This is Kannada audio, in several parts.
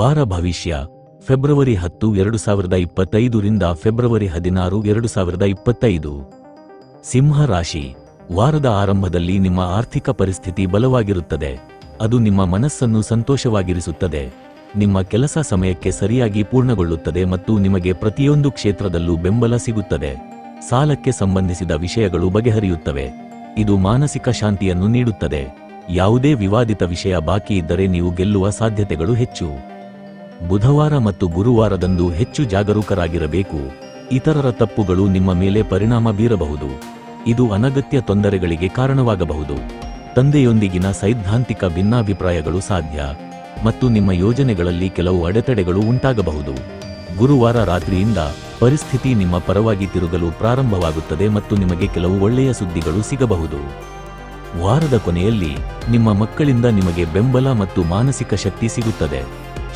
ವಾರ ಭವಿಷ್ಯ. ಫೆಬ್ರವರಿ ಹತ್ತು, ಎರಡು ಸಾವಿರದ ಇಪ್ಪತ್ತೈದರಿಂದ ಫೆಬ್ರವರಿ ಹದಿನಾರು, ಎರಡು ಸಾವಿರದ ಇಪ್ಪತ್ತೈದು. ಸಿಂಹ ರಾಶಿ. ವಾರದ ಆರಂಭದಲ್ಲಿ ನಿಮ್ಮ ಆರ್ಥಿಕ ಪರಿಸ್ಥಿತಿ ಬಲವಾಗಿರುತ್ತದೆ. ಅದು ನಿಮ್ಮ ಮನಸ್ಸನ್ನು ಸಂತೋಷವಾಗಿರಿಸುತ್ತದೆ. ನಿಮ್ಮ ಕೆಲಸ ಸಮಯಕ್ಕೆ ಸರಿಯಾಗಿ ಪೂರ್ಣಗೊಳ್ಳುತ್ತದೆ ಮತ್ತು ನಿಮಗೆ ಪ್ರತಿಯೊಂದು ಕ್ಷೇತ್ರದಲ್ಲೂ ಬೆಂಬಲ ಸಿಗುತ್ತದೆ. ಸಾಲಕ್ಕೆ ಸಂಬಂಧಿಸಿದ ವಿಷಯಗಳು ಬಗೆಹರಿಯುತ್ತವೆ. ಇದು ಮಾನಸಿಕ ಶಾಂತಿಯನ್ನು ನೀಡುತ್ತದೆ. ಯಾವುದೇ ವಿವಾದಿತ ವಿಷಯ ಬಾಕಿ ಇದ್ದರೆ ನೀವು ಗೆಲ್ಲುವ ಸಾಧ್ಯತೆಗಳು ಹೆಚ್ಚು. ಬುಧವಾರ ಮತ್ತು ಗುರುವಾರದಂದು ಹೆಚ್ಚು ಜಾಗರೂಕರಾಗಿರಬೇಕು. ಇತರರ ತಪ್ಪುಗಳು ನಿಮ್ಮ ಮೇಲೆ ಪರಿಣಾಮ ಬೀರಬಹುದು. ಇದು ಅನಗತ್ಯ ತೊಂದರೆಗಳಿಗೆ ಕಾರಣವಾಗಬಹುದು. ತಂದೆಯೊಂದಿಗಿನ ಸೈದ್ಧಾಂತಿಕ ಭಿನ್ನಾಭಿಪ್ರಾಯಗಳು ಸಾಧ್ಯ. ಮತ್ತು ನಿಮ್ಮ ಯೋಜನೆಗಳಲ್ಲಿ ಕೆಲವು ಅಡೆತಡೆಗಳು ಉಂಟಾಗಬಹುದು. ಗುರುವಾರ ರಾತ್ರಿಯಿಂದ ಪರಿಸ್ಥಿತಿ ನಿಮ್ಮ ಪರವಾಗಿ ತಿರುಗಲು ಪ್ರಾರಂಭವಾಗುತ್ತದೆ ಮತ್ತು ನಿಮಗೆ ಕೆಲವು ಒಳ್ಳೆಯ ಸುದ್ದಿಗಳು ಸಿಗಬಹುದು. ವಾರದ ಕೊನೆಯಲ್ಲಿ ನಿಮ್ಮ ಮಕ್ಕಳಿಂದ ನಿಮಗೆ ಬೆಂಬಲ ಮತ್ತು ಮಾನಸಿಕ ಶಕ್ತಿ ಸಿಗುತ್ತದೆ.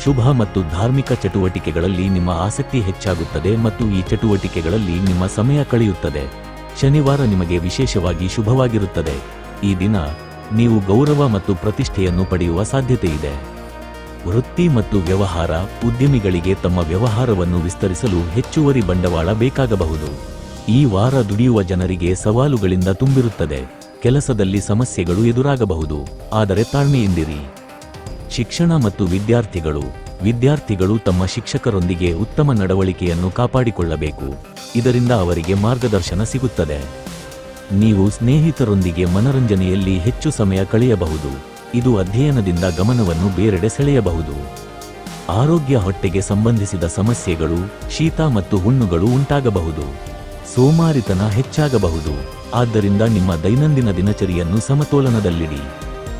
ಶುಭ ಮತ್ತು ಧಾರ್ಮಿಕ ಚಟುವಟಿಕೆಗಳಲ್ಲಿ ನಿಮ್ಮ ಆಸಕ್ತಿ ಹೆಚ್ಚಾಗುತ್ತದೆ ಮತ್ತು ಈ ಚಟುವಟಿಕೆಗಳಲ್ಲಿ ನಿಮ್ಮ ಸಮಯ ಕಳೆಯುತ್ತದೆ. ಶನಿವಾರ ನಿಮಗೆ ವಿಶೇಷವಾಗಿ ಶುಭವಾಗಿರುತ್ತದೆ. ಈ ದಿನ ನೀವು ಗೌರವ ಮತ್ತು ಪ್ರತಿಷ್ಠೆಯನ್ನು ಪಡೆಯುವ ಸಾಧ್ಯತೆಯಿದೆ. ವೃತ್ತಿ ಮತ್ತು ವ್ಯವಹಾರ ಉದ್ಯಮಿಗಳಿಗೆ ತಮ್ಮ ವ್ಯವಹಾರವನ್ನು ವಿಸ್ತರಿಸಲು ಹೆಚ್ಚುವರಿ ಬಂಡವಾಳ ಬೇಕಾಗಬಹುದು. ಈ ವಾರ ದುಡಿಯುವ ಜನರಿಗೆ ಸವಾಲುಗಳಿಂದ ತುಂಬಿರುತ್ತದೆ. ಕೆಲಸದಲ್ಲಿ ಸಮಸ್ಯೆಗಳು ಎದುರಾಗಬಹುದು. ಆದರೆ ತಾಳ್ಮೆಯಿಂದಿರಿ. ಶಿಕ್ಷಣ ಮತ್ತು ವಿದ್ಯಾರ್ಥಿಗಳು ವಿದ್ಯಾರ್ಥಿಗಳು ತಮ್ಮ ಶಿಕ್ಷಕರೊಂದಿಗೆ ಉತ್ತಮ ನಡವಳಿಕೆಯನ್ನು ಕಾಪಾಡಿಕೊಳ್ಳಬೇಕು. ಇದರಿಂದ ಅವರಿಗೆ ಮಾರ್ಗದರ್ಶನ ಸಿಗುತ್ತದೆ. ನೀವು ಸ್ನೇಹಿತರೊಂದಿಗೆ ಮನರಂಜನೆಯಲ್ಲಿ ಹೆಚ್ಚು ಸಮಯ ಕಳೆಯಬಹುದು. ಇದು ಅಧ್ಯಯನದಿಂದ ಗಮನವನ್ನು ಬೇರೆಡೆ ಸೆಳೆಯಬಹುದು. ಆರೋಗ್ಯ ಹೊಟ್ಟೆಗೆ ಸಂಬಂಧಿಸಿದ ಸಮಸ್ಯೆಗಳು, ಶೀತ ಮತ್ತು ಹುಣ್ಣುಗಳು ಉಂಟಾಗಬಹುದು. ಸೋಮಾರಿತನ ಹೆಚ್ಚಾಗಬಹುದು. ಆದ್ದರಿಂದ ನಿಮ್ಮ ದೈನಂದಿನ ದಿನಚರಿಯನ್ನು ಸಮತೋಲನದಲ್ಲಿಡಿ.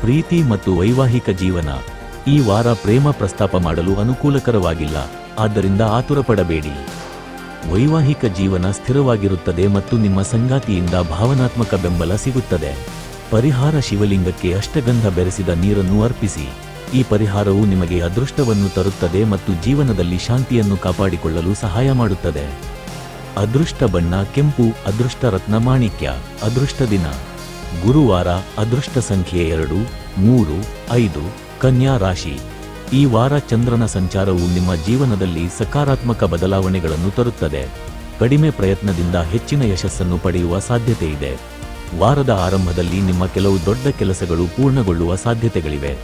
ಪ್ರೀತಿ ಮತ್ತು ವೈವಾಹಿಕ ಜೀವನ. ಈ ವಾರ ಪ್ರೇಮ ಪ್ರಸ್ತಾಪ ಮಾಡಲು ಅನುಕೂಲಕರವಾಗಿಲ್ಲ. ಆದ್ದರಿಂದ ಆತುರಪಡಬೇಡಿ. ವೈವಾಹಿಕ ಜೀವನ ಸ್ಥಿರವಾಗಿರುತ್ತದೆ ಮತ್ತು ನಿಮ್ಮ ಸಂಗಾತಿಯಿಂದ ಭಾವನಾತ್ಮಕ ಬೆಂಬಲ ಸಿಗುತ್ತದೆ. ಪರಿಹಾರ ಶಿವಲಿಂಗಕ್ಕೆ ಅಷ್ಟಗಂಧ ಬೆರೆಸಿದ ನೀರನ್ನು ಅರ್ಪಿಸಿ. ಈ ಪರಿಹಾರವು ನಿಮಗೆ ಅದೃಷ್ಟವನ್ನು ತರುತ್ತದೆ ಮತ್ತು ಜೀವನದಲ್ಲಿ ಶಾಂತಿಯನ್ನು ಕಾಪಾಡಿಕೊಳ್ಳಲು ಸಹಾಯ ಮಾಡುತ್ತದೆ. ಅದೃಷ್ಟ ಬಣ್ಣ ಕೆಂಪು ಅದೃಷ್ಟ ರತ್ನ ಮಾಣಿಕ್ಯ. ಅದೃಷ್ಟ ದಿನ. ಗುರುವಾರ ಅದೃಷ್ಟ ಸಂಖ್ಯೆ ಎರಡು, ಮೂರು, ಐದು, ಕನ್ಯಾ ರಾಶಿ. ಈ ವಾರ ಚಂದ್ರನ ಸಂಚಾರವು ನಿಮ್ಮ ಜೀವನದಲ್ಲಿ ಸಕಾರಾತ್ಮಕ ಬದಲಾವಣೆಗಳನ್ನು ತರುತ್ತದೆ. ಕಡಿಮೆ ಪ್ರಯತ್ನದಿಂದ ಹೆಚ್ಚಿನ ಯಶಸ್ಸನ್ನು ಪಡೆಯುವ ಸಾಧ್ಯತೆ ಇದೆ. ವಾರದ ಆರಂಭದಲ್ಲಿ ನಿಮ್ಮ ಕೆಲವು ದೊಡ್ಡ ಕೆಲಸಗಳು ಪೂರ್ಣಗೊಳ್ಳುವ ಸಾಧ್ಯತೆಗಳಿವೆ.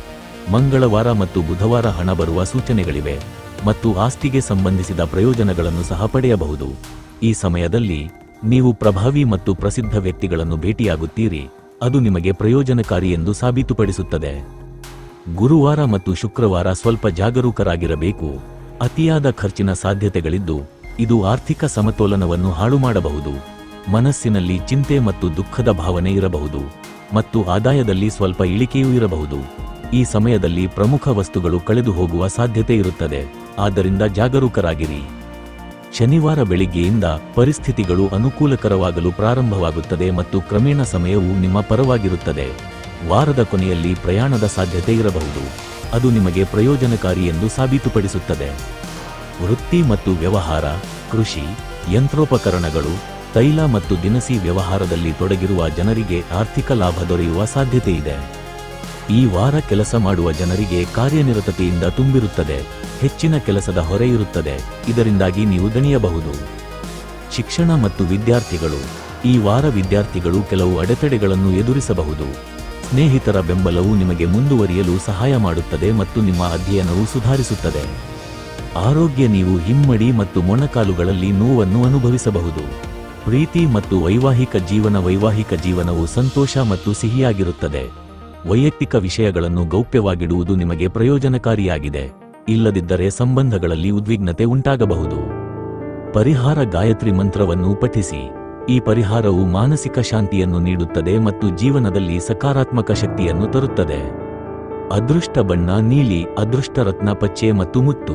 ಮಂಗಳವಾರ ಮತ್ತು ಬುಧವಾರ ಹಣ ಬರುವ ಸೂಚನೆಗಳಿವೆ. ಮತ್ತು ಆಸ್ತಿಗೆ ಸಂಬಂಧಿಸಿದ ಪ್ರಯೋಜನಗಳನ್ನು ಸಹ ಪಡೆಯಬಹುದು. ಈ ಸಮಯದಲ್ಲಿ ನೀವು ಪ್ರಭಾವಿ ಮತ್ತು ಪ್ರಸಿದ್ಧ ವ್ಯಕ್ತಿಗಳನ್ನು ಭೇಟಿಯಾಗುತ್ತೀರಿ. ಅದು ನಿಮಗೆ ಪ್ರಯೋಜನಕಾರಿ ಎಂದು ಸಾಬೀತುಪಡಿಸುತ್ತದೆ. ಗುರುವಾರ ಮತ್ತು ಶುಕ್ರವಾರ ಸ್ವಲ್ಪ ಜಾಗರೂಕರಾಗಿರಬೇಕು. ಅತಿಯಾದ ಖರ್ಚಿನ ಸಾಧ್ಯತೆಗಳಿದ್ದು, ಇದು ಆರ್ಥಿಕ ಸಮತೋಲನವನ್ನು ಹಾಳು ಮಾಡಬಹುದು. ಮನಸ್ಸಿನಲ್ಲಿ ಚಿಂತೆ ಮತ್ತು ದುಃಖದ ಭಾವನೆ ಇರಬಹುದು. ಮತ್ತು ಆದಾಯದಲ್ಲಿ ಸ್ವಲ್ಪ ಇಳಿಕೆಯೂ ಇರಬಹುದು. ಈ ಸಮಯದಲ್ಲಿ ಪ್ರಮುಖ ವಸ್ತುಗಳು ಕಳೆದು ಹೋಗುವ ಸಾಧ್ಯತೆ ಇರುತ್ತದೆ. ಆದ್ದರಿಂದ ಜಾಗರೂಕರಾಗಿರಿ. ಶನಿವಾರ ಬೆಳಿಗ್ಗೆಯಿಂದ ಪರಿಸ್ಥಿತಿಗಳು ಅನುಕೂಲಕರವಾಗಲು ಪ್ರಾರಂಭವಾಗುತ್ತದೆ ಮತ್ತು ಕ್ರಮೇಣ ಸಮಯವು ನಿಮ್ಮ ಪರವಾಗಿರುತ್ತದೆ. ವಾರದ ಕೊನೆಯಲ್ಲಿ ಪ್ರಯಾಣದ ಸಾಧ್ಯತೆ ಇರಬಹುದು. ಅದು ನಿಮಗೆ ಪ್ರಯೋಜನಕಾರಿ ಎಂದು ಸಾಬೀತುಪಡಿಸುತ್ತದೆ. ವೃತ್ತಿ ಮತ್ತು ವ್ಯವಹಾರ, ಕೃಷಿ, ಯಂತ್ರೋಪಕರಣಗಳು, ತೈಲ ಮತ್ತು ದಿನಸಿ ವ್ಯವಹಾರದಲ್ಲಿ ತೊಡಗಿರುವ ಜನರಿಗೆ ಆರ್ಥಿಕ ಲಾಭ ದೊರೆಯುವ ಸಾಧ್ಯತೆಯಿದೆ. ಈ ವಾರ ಕೆಲಸ ಮಾಡುವ ಜನರಿಗೆ ಕಾರ್ಯನಿರತತೆಯಿಂದ ತುಂಬಿರುತ್ತದೆ. ಹೆಚ್ಚಿನ ಕೆಲಸದ ಹೊರೆ ಇರುತ್ತದೆ. ಇದರಿಂದಾಗಿ ನೀವು ದಣಿಯಬಹುದು. ಶಿಕ್ಷಣ ಮತ್ತು ವಿದ್ಯಾರ್ಥಿಗಳು. ಈ ವಾರ ವಿದ್ಯಾರ್ಥಿಗಳು ಕೆಲವು ಅಡೆತಡೆಗಳನ್ನು ಎದುರಿಸಬಹುದು. ಸ್ನೇಹಿತರ ಬೆಂಬಲವು ನಿಮಗೆ ಮುಂದುವರಿಯಲು ಸಹಾಯ ಮಾಡುತ್ತದೆ ಮತ್ತು ನಿಮ್ಮ ಅಧ್ಯಯನವು ಸುಧಾರಿಸುತ್ತದೆ. ಆರೋಗ್ಯ ನೀವು ಹಿಮ್ಮಡಿ ಮತ್ತು ಮೊಣಕಾಲುಗಳಲ್ಲಿ ನೋವನ್ನು ಅನುಭವಿಸಬಹುದು. ಪ್ರೀತಿ ಮತ್ತು ವೈವಾಹಿಕ ಜೀವನ ವೈವಾಹಿಕ ಜೀವನವು ಸಂತೋಷ ಮತ್ತು ಸಿಹಿಯಾಗಿರುತ್ತದೆ. ವೈಯಕ್ತಿಕ ವಿಷಯಗಳನ್ನು ಗೌಪ್ಯವಾಗಿಡುವುದು ನಿಮಗೆ ಪ್ರಯೋಜನಕಾರಿಯಾಗಿದೆ. ಇಲ್ಲದಿದ್ದರೆ ಸಂಬಂಧಗಳಲ್ಲಿ ಉದ್ವಿಗ್ನತೆ ಉಂಟಾಗಬಹುದು. ಪರಿಹಾರ ಗಾಯತ್ರಿ ಮಂತ್ರವನ್ನು ಪಠಿಸಿ. ಈ ಪರಿಹಾರವು ಮಾನಸಿಕ ಶಾಂತಿಯನ್ನು ನೀಡುತ್ತದೆ ಮತ್ತು ಜೀವನದಲ್ಲಿ ಸಕಾರಾತ್ಮಕ ಶಕ್ತಿಯನ್ನು ತರುತ್ತದೆ. ಅದೃಷ್ಟ ಬಣ್ಣ ನೀಲಿ, ಅದೃಷ್ಟ ರತ್ನ ಪಚ್ಚೆ ಮತ್ತು ಮುತ್ತು.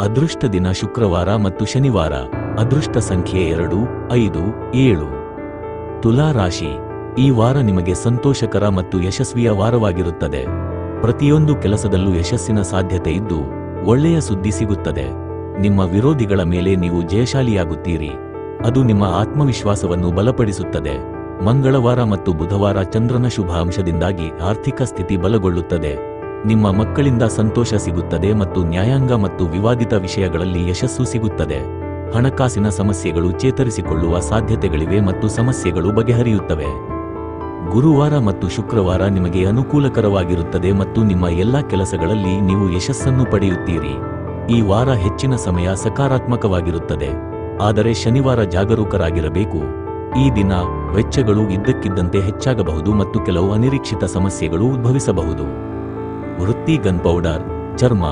ಅದೃಷ್ಟ ದಿನ ಶುಕ್ರವಾರ ಮತ್ತು ಶನಿವಾರ. ಅದೃಷ್ಟ ಸಂಖ್ಯೆ ಎರಡು, ಐದು, ಏಳು. ತುಲಾ ರಾಶಿ. ಈ ವಾರ ನಿಮಗೆ ಸಂತೋಷಕರ ಮತ್ತು ಯಶಸ್ವಿಯ ವಾರವಾಗಿರುತ್ತದೆ. ಪ್ರತಿಯೊಂದು ಕೆಲಸದಲ್ಲೂ ಯಶಸ್ಸಿನ ಸಾಧ್ಯತೆ ಇದ್ದು, ಒಳ್ಳೆಯ ಸುದ್ದಿ ಸಿಗುತ್ತದೆ. ನಿಮ್ಮ ವಿರೋಧಿಗಳ ಮೇಲೆ ನೀವು ಜಯಶಾಲಿಯಾಗುತ್ತೀರಿ. ಅದು ನಿಮ್ಮ ಆತ್ಮವಿಶ್ವಾಸವನ್ನು ಬಲಪಡಿಸುತ್ತದೆ. ಮಂಗಳವಾರ ಮತ್ತು ಬುಧವಾರ ಚಂದ್ರನ ಶುಭ ಅಂಶದಿಂದಾಗಿ ಆರ್ಥಿಕ ಸ್ಥಿತಿ ಬಲಗೊಳ್ಳುತ್ತದೆ. ನಿಮ್ಮ ಮಕ್ಕಳಿಂದ ಸಂತೋಷ ಸಿಗುತ್ತದೆ ಮತ್ತು ನ್ಯಾಯಾಂಗ ಮತ್ತು ವಿವಾದಿತ ವಿಷಯಗಳಲ್ಲಿ ಯಶಸ್ಸು ಸಿಗುತ್ತದೆ. ಹಣಕಾಸಿನ ಸಮಸ್ಯೆಗಳು ಚೇತರಿಸಿಕೊಳ್ಳುವ ಸಾಧ್ಯತೆಗಳಿವೆ ಮತ್ತು ಸಮಸ್ಯೆಗಳು ಬಗೆಹರಿಯುತ್ತವೆ. ಗುರುವಾರ ಮತ್ತು ಶುಕ್ರವಾರ ನಿಮಗೆ ಅನುಕೂಲಕರವಾಗಿರುತ್ತದೆ ಮತ್ತು ನಿಮ್ಮ ಎಲ್ಲಾ ಕೆಲಸಗಳಲ್ಲಿ ನೀವು ಯಶಸ್ಸನ್ನು ಪಡೆಯುತ್ತೀರಿ. ಈ ವಾರ ಹೆಚ್ಚಿನ ಸಮಯ ಸಕಾರಾತ್ಮಕವಾಗಿರುತ್ತದೆ. ಆದರೆ ಶನಿವಾರ ಜಾಗರೂಕರಾಗಿರಬೇಕು. ಈ ದಿನ ವೆಚ್ಚಗಳು ಇದ್ದಕ್ಕಿದ್ದಂತೆ ಹೆಚ್ಚಾಗಬಹುದು ಮತ್ತು ಕೆಲವು ಅನಿರೀಕ್ಷಿತ ಸಮಸ್ಯೆಗಳು ಉದ್ಭವಿಸಬಹುದು. ವೃತ್ತಿ ಗನ್ ಪೌಡರ್, ಚರ್ಮ,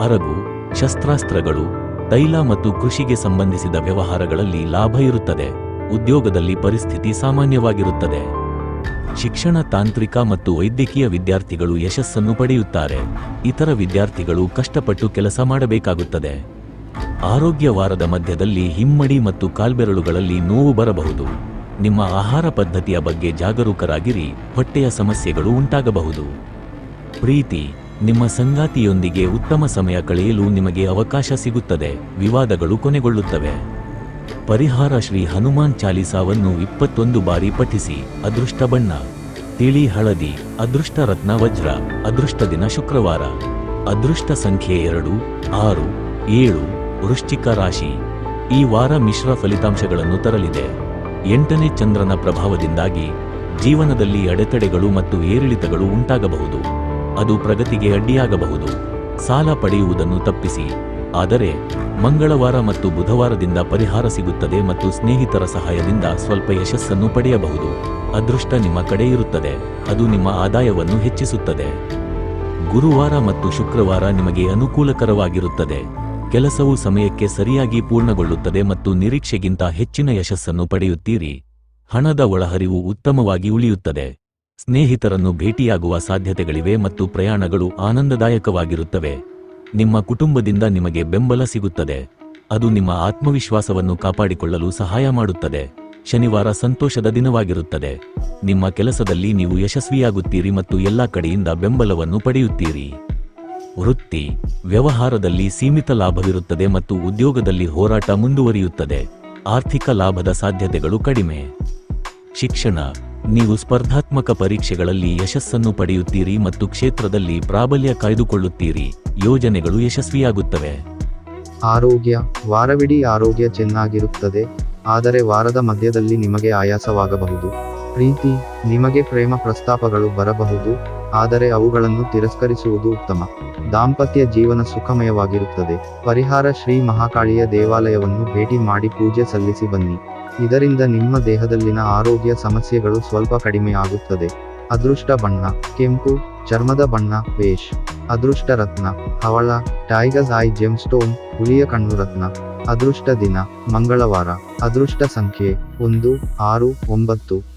ಅರಗು, ಶಸ್ತ್ರಾಸ್ತ್ರಗಳು, ತೈಲ ಮತ್ತು ಕೃಷಿಗೆ ಸಂಬಂಧಿಸಿದ ವ್ಯವಹಾರಗಳಲ್ಲಿ ಲಾಭ ಇರುತ್ತದೆ. ಉದ್ಯೋಗದಲ್ಲಿ ಪರಿಸ್ಥಿತಿ ಸಾಮಾನ್ಯವಾಗಿರುತ್ತದೆ. ಶಿಕ್ಷಣ, ತಾಂತ್ರಿಕ ಮತ್ತು ವೈದ್ಯಕೀಯ ವಿದ್ಯಾರ್ಥಿಗಳು ಯಶಸ್ಸನ್ನು ಪಡೆಯುತ್ತಾರೆ. ಇತರ ವಿದ್ಯಾರ್ಥಿಗಳು ಕಷ್ಟಪಟ್ಟು ಕೆಲಸ ಮಾಡಬೇಕಾಗುತ್ತದೆ. ಆರೋಗ್ಯ ವಾರದ ಮಧ್ಯದಲ್ಲಿ ಹಿಮ್ಮಡಿ ಮತ್ತು ಕಾಲ್ಬೆರಳುಗಳಲ್ಲಿ ನೋವು ಬರಬಹುದು. ನಿಮ್ಮ ಆಹಾರ ಪದ್ಧತಿಯ ಬಗ್ಗೆ ಜಾಗರೂಕರಾಗಿರಿ, ಹೊಟ್ಟೆಯ ಸಮಸ್ಯೆಗಳು ಉಂಟಾಗಬಹುದು. ಪ್ರೀತಿ, ನಿಮ್ಮ ಸಂಗಾತಿಯೊಂದಿಗೆ ಉತ್ತಮ ಸಮಯ ಕಳೆಯಲು ನಿಮಗೆ ಅವಕಾಶ ಸಿಗುತ್ತದೆ. ವಿವಾದಗಳು ಕೊನೆಗೊಳ್ಳುತ್ತವೆ. ಪರಿಹಾರ ಶ್ರೀ ಹನುಮಾನ್ ಚಾಲಿಸಾವನ್ನು ಇಪ್ಪತ್ತೊಂದು ಬಾರಿ ಪಠಿಸಿ, ಅದೃಷ್ಟ ಬಣ್ಣ. ತಿಳಿ ಹಳದಿ, ಅದೃಷ್ಟ ರತ್ನ ವಜ್ರ, ಅದೃಷ್ಟ ದಿನ ಶುಕ್ರವಾರ. ಅದೃಷ್ಟ ಸಂಖ್ಯೆ ಎರಡು, ಆರು, ಏಳು, ವೃಶ್ಚಿಕ ರಾಶಿ. ಈ ವಾರ ಮಿಶ್ರ ಫಲಿತಾಂಶಗಳನ್ನು ತರಲಿದೆ. ಎಂಟನೇ ಚಂದ್ರನ ಪ್ರಭಾವದಿಂದಾಗಿ ಜೀವನದಲ್ಲಿ ಅಡೆತಡೆಗಳು ಮತ್ತು ಏರಿಳಿತಗಳು ಉಂಟಾಗಬಹುದು. ಅದು ಪ್ರಗತಿಗೆ ಅಡ್ಡಿಯಾಗಬಹುದು. ಸಾಲ ಪಡೆಯುವುದನ್ನು ತಪ್ಪಿಸಿ. ಆದರೆ ಮಂಗಳವಾರ ಮತ್ತು ಬುಧವಾರದಿಂದ ಪರಿಹಾರ ಸಿಗುತ್ತದೆ ಮತ್ತು ಸ್ನೇಹಿತರ ಸಹಾಯದಿಂದ ಸ್ವಲ್ಪ ಯಶಸ್ಸನ್ನು ಪಡೆಯಬಹುದು. ಅದೃಷ್ಟ ನಿಮ್ಮ ಕಡೆ ಇರುತ್ತದೆ. ಅದು ನಿಮ್ಮ ಆದಾಯವನ್ನು ಹೆಚ್ಚಿಸುತ್ತದೆ. ಗುರುವಾರ ಮತ್ತು ಶುಕ್ರವಾರ ನಿಮಗೆ ಅನುಕೂಲಕರವಾಗಿರುತ್ತದೆ. ಕೆಲಸವು ಸಮಯಕ್ಕೆ ಸರಿಯಾಗಿ ಪೂರ್ಣಗೊಳ್ಳುತ್ತದೆ ಮತ್ತು ನಿರೀಕ್ಷೆಗಿಂತ ಹೆಚ್ಚಿನ ಯಶಸ್ಸನ್ನು ಪಡೆಯುತ್ತೀರಿ. ಹಣದ ಒಳಹರಿವು ಉತ್ತಮವಾಗಿ ಉಳಿಯುತ್ತದೆ. ಸ್ನೇಹಿತರನ್ನು ಭೇಟಿಯಾಗುವ ಸಾಧ್ಯತೆಗಳಿವೆ ಮತ್ತು ಪ್ರಯಾಣಗಳು ಆನಂದದಾಯಕವಾಗಿರುತ್ತವೆ. ನಿಮ್ಮ ಕುಟುಂಬದಿಂದ ನಿಮಗೆ ಬೆಂಬಲ ಸಿಗುತ್ತದೆ. ಅದು ನಿಮ್ಮ ಆತ್ಮವಿಶ್ವಾಸವನ್ನು ಕಾಪಾಡಿಕೊಳ್ಳಲು ಸಹಾಯ ಮಾಡುತ್ತದೆ. ಶನಿವಾರ ಸಂತೋಷದ ದಿನವಾಗಿರುತ್ತದೆ. ನಿಮ್ಮ ಕೆಲಸದಲ್ಲಿ ನೀವು ಯಶಸ್ವಿಯಾಗುತ್ತೀರಿ ಮತ್ತು ಎಲ್ಲಾ ಕಡೆಯಿಂದ ಬೆಂಬಲವನ್ನು ಪಡೆಯುತ್ತೀರಿ. ವೃತ್ತಿ. ವ್ಯವಹಾರದಲ್ಲಿ ಸೀಮಿತ ಲಾಭವಿರುತ್ತದೆ ಮತ್ತು ಉದ್ಯೋಗದಲ್ಲಿ ಹೋರಾಟ ಮುಂದುವರಿಯುತ್ತದೆ. ಆರ್ಥಿಕ ಲಾಭದ ಸಾಧ್ಯತೆಗಳು ಕಡಿಮೆ. ಶಿಕ್ಷಣ. ನೀವು ಸ್ಪರ್ಧಾತ್ಮಕ ಪರೀಕ್ಷೆಗಳಲ್ಲಿ ಯಶಸ್ಸನ್ನು ಪಡೆಯುತ್ತೀರಿ ಮತ್ತು ಕ್ಷೇತ್ರದಲ್ಲಿ ಪ್ರಾಬಲ್ಯ ಕಾಯ್ದುಕೊಳ್ಳುತ್ತೀರಿ. ಯೋಜನೆಗಳು ಯಶಸ್ವಿಯಾಗುತ್ತವೆ. ಆರೋಗ್ಯ, ವಾರವಿಡೀ ಆರೋಗ್ಯ ಚೆನ್ನಾಗಿರುತ್ತದೆ, ಆದರೆ ವಾರದ ಮಧ್ಯದಲ್ಲಿ ನಿಮಗೆ ಆಯಾಸವಾಗಬಹುದು. ಪ್ರೀತಿ, ನಿಮಗೆ ಪ್ರೇಮ ಪ್ರಸ್ತಾಪಗಳು ಬರಬಹುದು, ಆದರೆ ಅವುಗಳನ್ನು ತಿರಸ್ಕರಿಸುವುದು ಉತ್ತಮ. ದಾಂಪತ್ಯ ಜೀವನ ಸುಖಮಯವಾಗಿರುತ್ತದೆ. ಪರಿಹಾರ ಶ್ರೀ ಮಹಾಕಾಳಿಯ ದೇವಾಲಯವನ್ನು ಭೇಟಿ ಮಾಡಿ ಪೂಜೆ ಸಲ್ಲಿಸಿ ಬನ್ನಿ. ಇದರಿಂದ ನಿಮ್ಮ ದೇಹದಲ್ಲಿನ ಆರೋಗ್ಯ ಸಮಸ್ಯೆಗಳು ಸ್ವಲ್ಪ ಕಡಿಮೆ ಆಗುತ್ತದೆ. ಅದೃಷ್ಟ ಬಣ್ಣ, ಕೆಂಪು, ಚರ್ಮದ ಬಣ್ಣ ವೇಷ್ ಅದೃಷ್ಟ ರತ್ನ, ಹವಳ, ಟೈಗರ್ಸ್ ಐ ಜೆಮ್ ಸ್ಟೋನ್ ಹುಲಿಯ ಕಣ್ಣು ರತ್ನ. ಅದೃಷ್ಟ ದಿನ, ಮಂಗಳವಾರ. ಅದೃಷ್ಟ ಸಂಖ್ಯೆ, ಒಂದು, ಆರು, ಒಂಬತ್ತು.